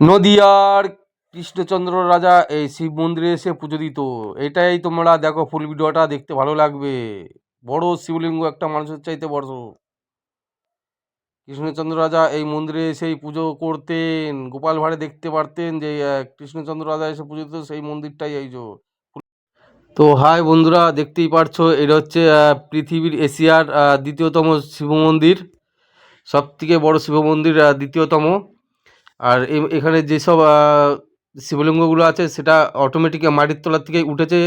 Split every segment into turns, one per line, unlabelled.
নদিয়ার কৃষ্ণচন্দ্র রাজা, এই শিব মন্দিরে এসে পুজো দিত। এটাই তোমরা দেখো, ফুল ভিডিওটা দেখতে ভালো লাগবে। বড় শিবলিঙ্গ একটা মানুষের চাইতে বড়। কৃষ্ণচন্দ্র রাজা এই মন্দিরে এসেই পুজো করতেন। গোপাল ভাঁড়ে দেখতে পারতেন যে কৃষ্ণচন্দ্র রাজা এসে পুজো দিত, সেই মন্দিরটাই এই যে। তো হাই বন্ধুরা, দেখতেই পারছ, এটা হচ্ছে পৃথিবীর এশিয়ার দ্বিতীয়তম শিব মন্দির। সব থেকে বড় শিব মন্দির দ্বিতীয়তম। আর এখানে যেসব শিবলিঙ্গগুলো আছে, সেটা অটোমেটিক মাটির তলার থেকে উঠেছে।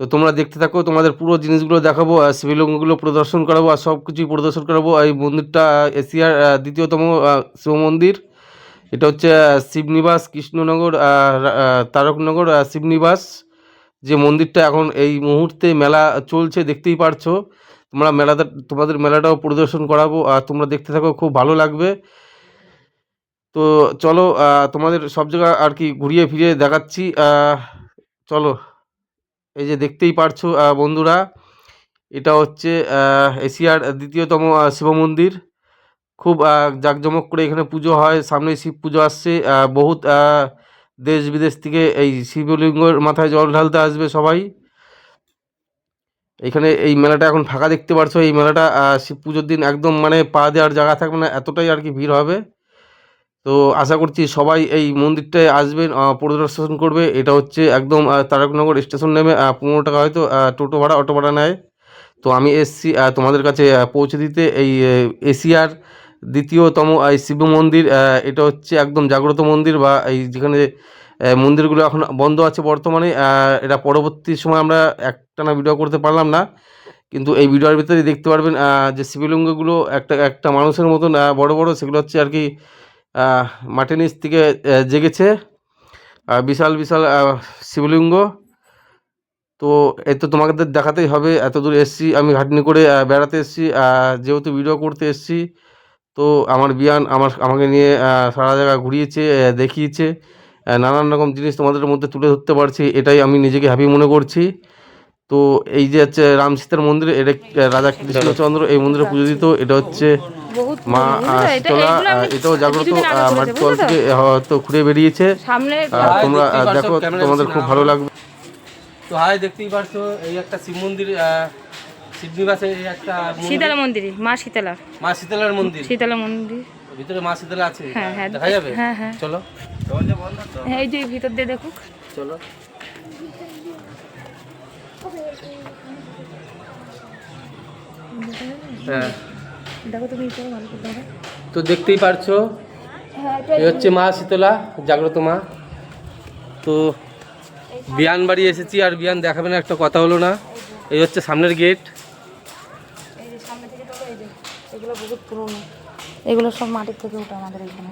তো তোমরা দেখতে থাকো, তোমাদের পুরো জিনিসগুলো দেখাবো, আর শিবলিঙ্গগুলো প্রদর্শন করাবো, আর সব কিছুই প্রদর্শন করাবো। এই মন্দিরটা এশিয়ার দ্বিতীয়তম শিব মন্দির। এটা হচ্ছে শিবনিবাস, কৃষ্ণনগর তারকনগর শিবনিবাস। যে মন্দিরটা এখন এই মুহূর্তে মেলা চলছে, দেখতেই পারছ। তোমরা মেলাটা, তোমাদের মেলাটাও পরিদর্শন করাবো, আর তোমরা দেখতে থাকো, খুব ভালো লাগবে। তো চলো তোমাদের সব জায়গা আর কি ঘুরিয়ে ফিরিয়ে দেখাচ্ছি। চলো, এই যে দেখতেই পারছ বন্ধুরা, এটা হচ্ছে এশিয়ার দ্বিতীয়তম শিব মন্দির। খুব জাঁকজমক করে এখানে পুজো হয়। সামনে শিব পুজো আসছে। বহুত দেশ বিদেশ থেকে এই শিবলিঙ্গর মাথায় জল ঢালতে আসবে সবাই। এখানে এই মেলাটা এখন ফাঁকা দেখতে পারছ। এই মেলাটা শিব পুজোর দিন একদম মানে পা দেওয়ার জায়গা থাকবে না। এতটাই আর কি ভিড় হবে। তো আশা করছি সবাই এই মন্দিরটায় আসবেন পরিদর্শন করবে। এটা হচ্ছে একদম তারকনগর স্টেশন নেমে পনেরো টাকা হয়তো টোটো ভাড়া, অটো ভাড়া নেয়। তো আমি এসছি তোমাদের কাছে পৌঁছে দিতে। এই এশিয়ার দ্বিতীয়তম, এই শিব মন্দির এটা হচ্ছে একদম জাগ্রত মন্দির বা এই যেখানে মন্দিরগুলো এখন বন্ধ আছে বর্তমানে। এটা পরবর্তী সময় আমরা একটানা ভিডিও করতে পারলাম না। কিন্তু এই ভিডিওর ভিতরে দেখতে পারবেন যে শিবলিঙ্গগুলো একটা একটা মানুষের মতন বড় বড়, সেগুলো হচ্ছে আর কি মাটির নিচ থেকে জেগেছে। বিশাল বিশাল শিবলিঙ্গ। তো এ তো তোমাদের দেখাতেই হবে, এত দূর এসছি, আমি ঘাটনি করে বেড়াতে এসছি যেহেতু ভিডিও করতে এসছি, তো আমার বিয়ান আমার, আমাকে নিয়ে সারা জায়গা ঘুরিয়েছে দেখিয়েছে নানান রকম জিনিস তোমাদের মধ্যে তুলে ধরতে পারছি, এটাই আমি নিজেকে হ্যাপি মনে করছি। তো এই যে হচ্ছে রাম সীতার মন্দির, এটা রাজা কৃষ্ণচন্দ্র এই মন্দিরে পুজো দিত, এটা হচ্ছে মা
আমি
আহ, এটাও জাগ্রত তল? থেকে হয়তো ঘুরে বেরিয়েছে।
সামনে
তোমরা দেখো তোমাদের খুব ভালো লাগবে।
তো হাই দেখতেই পারছ এই একটা শিব মন্দির শিবনিবাসে এই একটা
শীতলা মন্দির মা শীতলা।
মা শীতলার মন্দির।
শীতলা মন্দির।
ভিতরে মা শীতলা আছে
হ্যাঁ, হ্যাঁ।
দেখা যাবে?
হ্যাঁ, হ্যাঁ।
চলো।
হ্যাঁ, এই যে ভিতর দিয়ে দেখুক।
চলো। হ্যাঁ।
দেখো তুমি ভালো করে
তো দেখতেই পারছ
হ্যাঁ,
এই হচ্ছে মা শীতলা জাগ্রত মা। তো বিয়ান বাড়ি এসেছি আর বিয়ান দেখাবে না একটা কথা হলো না। এই হচ্ছে সামনের গেট।
এগুলো সব মাটির থেকে ওঠা আমাদের এখানে।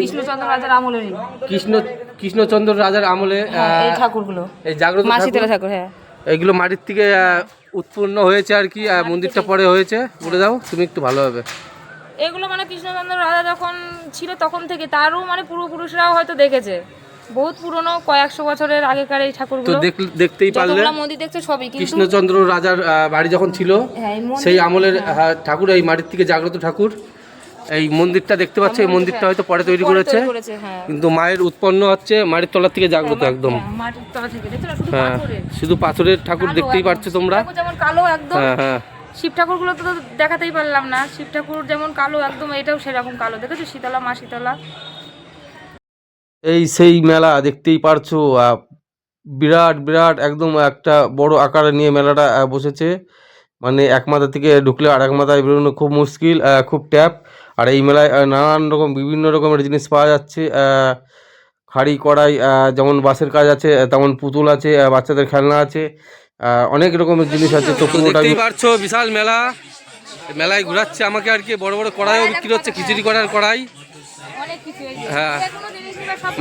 কৃষ্ণচন্দ্র রাজার আমলেরই।
কৃষ্ণ কৃষ্ণচন্দ্র রাজার আমলে
হ্যাঁ, এই ঠাকুরগুলো।
এই জাগ্রত
মা শীতলা ঠাকুর হ্যাঁ।
এইগুলো মাটির থেকে উৎপন্ন হয়েছে আর কি মন্দিরটা পরে হয়েছে। বলে দাও তুমি একটু ভালো হবে।
এগুলো মানে কৃষ্ণচন্দ্র রাজা যখন ছিল তখন থেকে তারও মানে পূর্বপুরুষরাও হয়তো দেখেছে। বহুত পুরনো কয়েকশো বছরের আগেকার এই
তো
ঠাকুরগুলো।
দেখ- দেখতেই পারলে
মন্দির দেখছে সবই
কৃষ্ণচন্দ্র রাজার বাড়ি যখন ছিল
হ্যাঁ
সেই আমলের ঠাকুর এই মাটির থেকে জাগ্রত ঠাকুর। এই মন্দিরটা দেখতে পাচ্ছ এই মন্দিরটা। হয়তো পরে তৈরি করেছে।
হ্যাঁ।
কিন্তু মায়ের উৎপন্ন হচ্ছে মাটির তলা থেকে জাগ্রত একদম।
হ্যাঁ, থেকে দেখছ না শুধু
হ্যাঁ
পাথরের।
ঠাকুর দেখতেই
একদম।
পারছ তোমরা।
শিব ঠাকুর যেমন কালো একদম।
হ্যাঁ হ্যাঁ।
শিব ঠাকুরগুলো তো দেখাতেই পারলাম না। শিব ঠাকুর যেমন কালো একদম এটাও সেরকম কালো। দেখেছ শীতলা মা শীতলা?
এই সেই মেলা দেখতেই পারছ বিরাট বিরাট একদম একটা বড় আকারে নিয়ে মেলাটা বসেছে। মানে এক মাথা থেকে ঢুকলে আর এক মাথায় বেরোনো খুব মুশকিল খুব ট্যাপ। আর এই মেলায় নানান রকম বিভিন্ন রকমের জিনিস পাওয়া যাচ্ছে হাঁড়ি কড়াই যেমন বাঁশের কাজ আছে তেমন পুতুল আছে বাচ্চাদের খেলনা আছে অনেক রকমের জিনিস আছে। তো
দেখতেই পারছ বিশাল মেলা। মেলায় ঘোরাচ্ছে আমাকে আর কি বড় বড় কড়াইও বিক্রি হচ্ছে খিচুড়ি করার কড়াই। হ্যাঁ।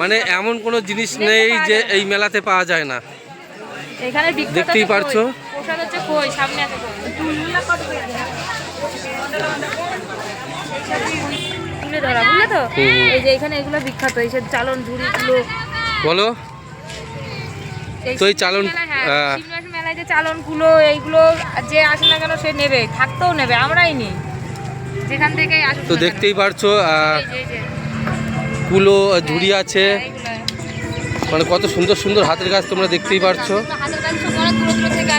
মানে এমন কোনো জিনিস নেই যে এই মেলাতে পাওয়া যায় না। দেখতেই পারছ।
সামনে। তুলে ধরা বুঝলে তো? এই যে এখানে এগুলো বিখ্যাত এই যে চালন ঝুড়িগুলো।
বলো। তো এই চালন
মেলায়, হ্যাঁ,
আহ,
শিবরাস যে চালনগুলো এইগুলো যে আসে না কেন সে নেবে থাকতেও নেবে আমরাই নিই। যেখান থেকে
তো দেখতেই পারছ। কুলো ঝুড়ি আছে। মানে কত সুন্দর সুন্দর হাতের কাজ তোমরা দেখতেই পারছ।
সব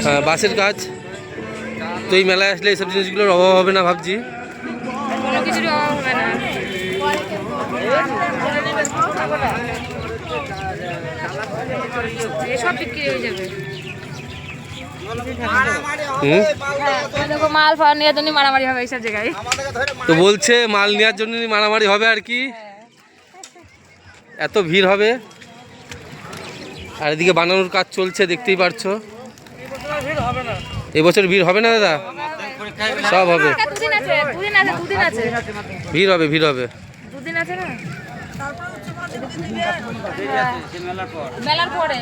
হ্যাঁ, বাঁশের কাজ। তো এই মেলায় আসলে এইসব জিনিসগুলোর অভাব হবে না ভাবছি।
অভাব হবে না। এসব বিক্রি হয়ে যাবে। হ্যাঁ তুমি দেখো মাল ফাল নিয়ে জন্য মারামারি হবে এইসব জায়গায়।
তো বলছে মাল নেওয়ার জন্য মারামারি হবে আর কি? এত ভিড় হবে? আর এদিকে বানানোর কাজ চলছে দেখতেই পারছ। এবছর ভিড় হবে না। দাদা? সব হবে। ভিড় হবে ভিড় হবে।
দুদিন আছে না। মেলার পরে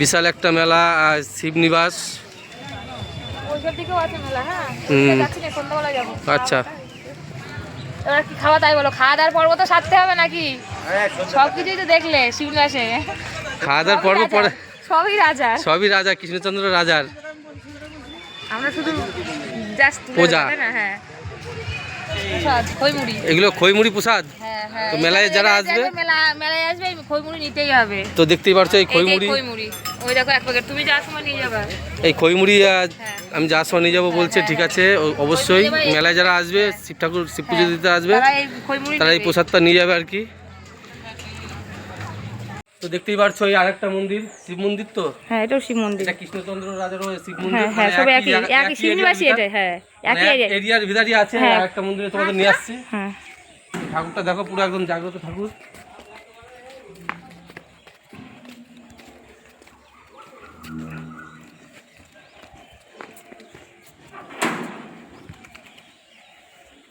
বিশাল একটা মেলা আর শিবনিবাস।
হ্যাঁ?
আচ্ছা।
এবার কি খাওয়া তাই বলো? খাওয়া দাওয়ার পর্ব তো সারতে হবে নাকি? সব কিছুই তো দেখলে শিবনাসে
খাওয়া দাওয়ার পর্ব পরে
সবই রাজা।
সবই রাজা কৃষ্ণচন্দ্র রাজার।
আমরা শুধু জাস্ট
প্রজা।
হ্যাঁ।
এগুলো খইমুড়ি প্রসাদ?
হ্যাঁ হ্যাঁ।
তো মেলায় যারা আসবে?
মেলায় আসবে খইমুড়ি নিতেই হবে।
তো দেখতেই পারছ এই খইমুড়ি?
খইমুড়ি। ওই দেখো এক প্যাকেট তুমি যাওয়ার সময় নিয়ে যাবে।
এই খইমুড়ি
হ্যাঁ।
আমি যাওয়ার সময় নিয়ে যাব বলছে ঠিক আছে অবশ্যই। মেলায় যারা আসবে শিব ঠাকুর শিব পুজো দিতে আসবে।
তারা এই।
প্রসাদটা নিয়ে যাবে আর কি। তো দেখতেই পারছ এই আরেকটা মন্দির শিব মন্দির তো?
হ্যাঁ এটাও শিব মন্দির।
এটা কৃষ্ণচন্দ্র রাজারও শিব মন্দির
হ্যাঁ হ্যাঁ
মানে
সব
একই
একই শিবনিবাসী এটা হ্যাঁ
মানে
একই এরিয়া।
এরিয়ার ভিতরই আছে
হ্যাঁ।
আর একটা মন্দিরে তোমাদের নিয়ে আসছি।
হ্যাঁ।
ঠাকুরটা দেখো পুরো একদম জাগ্রত ঠাকুর।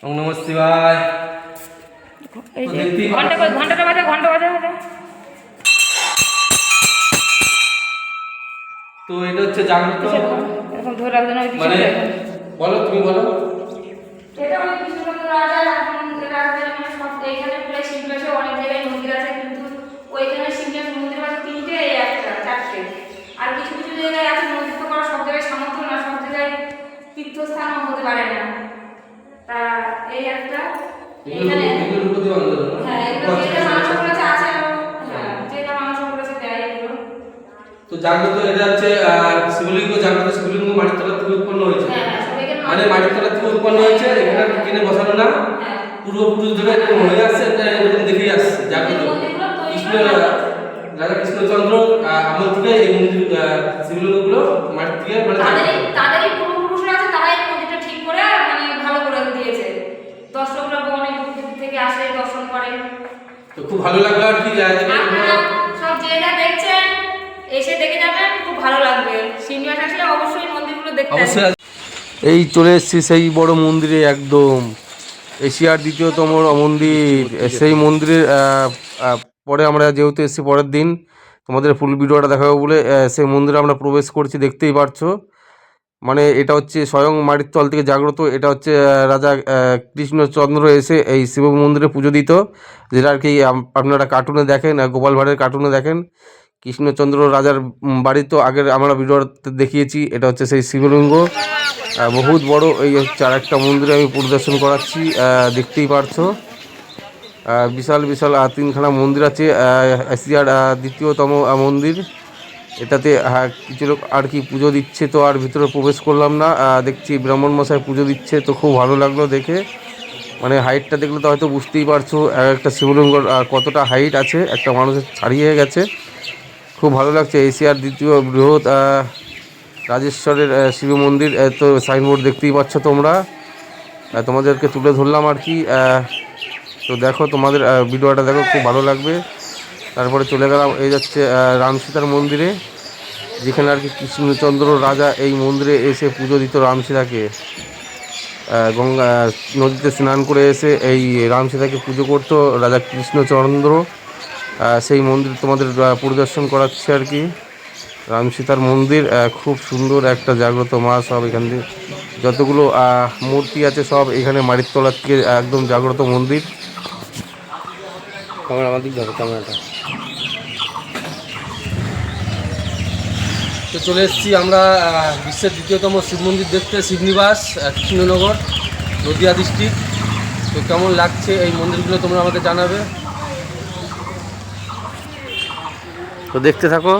ওম নমঃ শিবায়।
ঘণ্টা
পাচ্ছ।
বাজে ঘণ্টা বাজে বাজে
তো এটা হচ্ছে জাগ্রত।
এরকম ধরে রাখবেন ওই
মানে বলো তুমি বলো।
এটা অনেক কৃষ্ণচন্দ্র রাজা এখন রাজা মানে সব এইখানে প্রায় শিবনাশে অনেক জায়গায় মন্দির আছে কিন্তু ওইখানে শিবনাশ মন্দির আছে তিনটে এই একটা চারটে। আর কিছু কিছু জায়গায় আছে মন্দির তো করা সব জায়গায় সামর্থ্য না সব জায়গায় তীর্থস্থানও হতে পারে না। তা এই একটা এখানে
আন্দোলন
হ্যাঁ এটা মানুষ করেছে আছে আরও হ্যাঁ যেটা মানুষ করেছে দেয় এগুলো
তো জাগ্রত এটা হচ্ছে শিবলিঙ্গ জাগ্রত শিবলিঙ্গ মাটির তলা থেকে উৎপন্ন হয়েছে।
হ্যাঁ হ্যাঁ
মানে মাটির তলা থেকে উৎপন্ন হয়েছে এখানে কিনে বসানো না।
হ্যাঁ।
পূর্বপুরুষ ধরে এরকম হয়ে আসছে এটা এরকম দেখেই আসছে জাগ্রত।
তৈরি
কৃষ্ণ রাজা কৃষ্ণচন্দ্র আমল থেকে এই মন্দির শিবলিঙ্গগুলো মাটির থেকে মানে
তাদেরই পূর্বপুরুষরা আছে তারাই এই মন্দিরটা ঠিক করে মানে ভালো করে দিয়েছে। দর্শকরা অনেক দূর থেকে আসে দর্শন করে।
তো খুব ভালো লাগল আর কি
এসে দেখে যাবেন, খুব ভালো লাগবে। আসলে অবশ্যই মন্দিরগুলো দেখতে
এই চলে এসেছি সেই বড় মন্দিরে একদম। এশিয়ার দ্বিতীয়তম মন্দির। সেই মন্দিরের পরে আমরা যেহেতু এসেছি পরের দিন, তোমাদের ফুল ভিডিওটা দেখাবো বলে সেই মন্দিরে আমরা প্রবেশ করছি, দেখতেই পারছ। মানে এটা হচ্ছে স্বয়ং মাটির তল থেকে জাগ্রত, এটা হচ্ছে রাজা কৃষ্ণচন্দ্র এসে এই শিব মন্দিরে পুজো দিত। যেটা আর কি আপনারা কার্টুনে দেখেন গোপাল ভাঁড়ের কার্টুনে দেখেন। কৃষ্ণচন্দ্র রাজার বাড়ি তো আগের আমরা ভিডিওতে দেখিয়েছি, এটা হচ্ছে সেই শিবলিঙ্গ। বহুত বড় এই হচ্ছে আর একটা মন্দিরে আমি পরিদর্শন করাচ্ছি দেখতেই পারছ। বিশাল বিশাল তিনখানা মন্দির আছে এশিয়ার দ্বিতীয়তম মন্দির। এটাতে কিছু লোক আর কি পুজো দিচ্ছে তো আর ভিতরে প্রবেশ করলাম না। দেখছি ব্রাহ্মণ মশাই পুজো দিচ্ছে, তো খুব ভালো লাগল দেখে। মানে হাইটটা দেখলে তো হয়তো বুঝতেই পারছ একটা শিবলিঙ্গ কতটা হাইট আছে, একটা মানুষের ছাড়িয়ে গেছে। খুব ভালো লাগছে। এশিয়ার দ্বিতীয় বৃহৎ রাজেশ্বরের শিব মন্দির তো সাইনবোর্ড দেখতেই পাচ্ছ তোমরা। তোমাদেরকে তুলে ধরলাম আর কি। তো দেখো তোমাদের ভিডিওটা দেখো খুব ভালো লাগবে। তারপরে চলে গেলাম এই যাচ্ছে আহ, রাম সীতার মন্দিরে যেখানে আর কি কৃষ্ণচন্দ্র রাজা এই মন্দিরে এসে পুজো দিত রাম সীতাকে। গঙ্গা নদীতে স্নান করে এসে এই রাম সীতাকে পুজো করতো রাজা কৃষ্ণচন্দ্র। সেই মন্দির তোমাদের পরিদর্শন করাচ্ছে আর কি। রাম সীতার মন্দির খুব সুন্দর একটা জাগ্রত মা, সব এখান দিয়ে। যতগুলো মূর্তি আছে, সব এখানে মাটির তলার থেকে একদম জাগ্রত মন্দির।
ক্যামেরাটা। তো চলে এসেছি আমরা বিশ্বের দ্বিতীয়তম শিব মন্দির দেখতে, শিবনিবাস কৃষ্ণনগর, নদিয়া ডিস্ট্রিক্ট তো কেমন লাগছে এই মন্দিরগুলো তোমরা আমাকে জানাবে? তো দেখতে থাকো।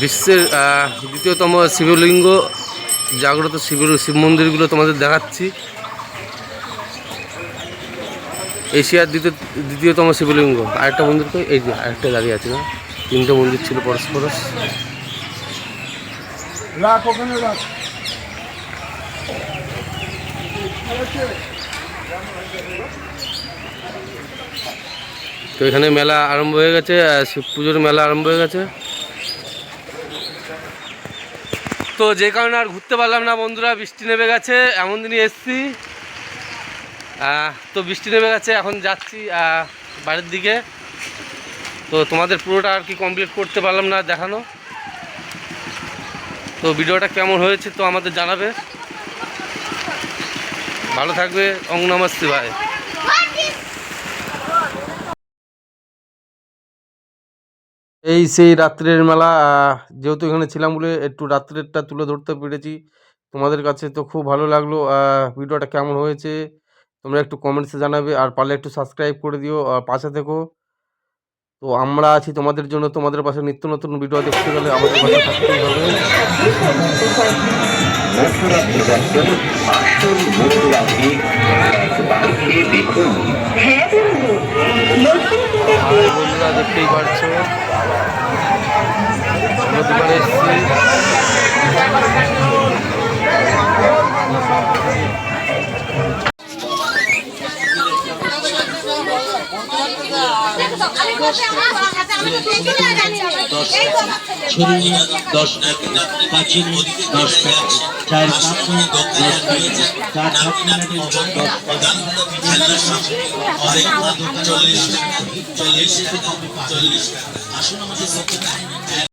বিশ্বের দ্বিতীয়তম শিবলিঙ্গ, জাগ্রত শিব শিব মন্দিরগুলো তোমাদের দেখাচ্ছি। এশিয়ার দ্বিতীয়, দ্বিতীয়তম শিবলিঙ্গ। আরেকটা মন্দির তো, এই যে আরেকটা দাঁড়িয়ে আছে না? তিনটে মন্দির ছিল পরস্পর
রাখ, ওখানে রাখ।
তো এখানে মেলা আরম্ভ হয়ে গেছে শিব পুজোর মেলা আরম্ভ হয়ে গেছে। তো যে কারণে আর ঘুরতে পারলাম না বন্ধুরা, বৃষ্টি নেমে গেছে, এমন দিনই এসছি। তো বৃষ্টি নেমে গেছে, এখন যাচ্ছি বাড়ির দিকে। তো তোমাদের পুরোটা আর কি কমপ্লিট করতে পারলাম না দেখানো। তো ভিডিওটা কেমন হয়েছে তো আমাদের জানাবে। ভালো থাকবে অং নমঃ শিবায়।
এই সেই রাত্রের মেলা যেহেতু এখানে ছিলাম বলে একটু রাত্রেরটা তুলে ধরতে পেরেছি, তোমাদের কাছে তো খুব ভালো লাগল ভিডিওটা কেমন হয়েছে, তোমরা একটু কমেন্টসে জানাবে, আর পারলে একটু সাবস্ক্রাইব করে দিও আর পাশে থেকো। তো আমরা আছি তোমাদের জন্য, তোমাদের পাশে নিত্য নতুন ভিডিও দেখতে গেলে আমাদের পাশে থাকতেই হবে। আর বন্ধুরা দেখতেই পারছ। দোকানে এসেছি।
দশ চার কাপড় দশ চার প্যাচ
চল্লিশ। চল্লিশ। চল্লিশ। আসুন আমাদের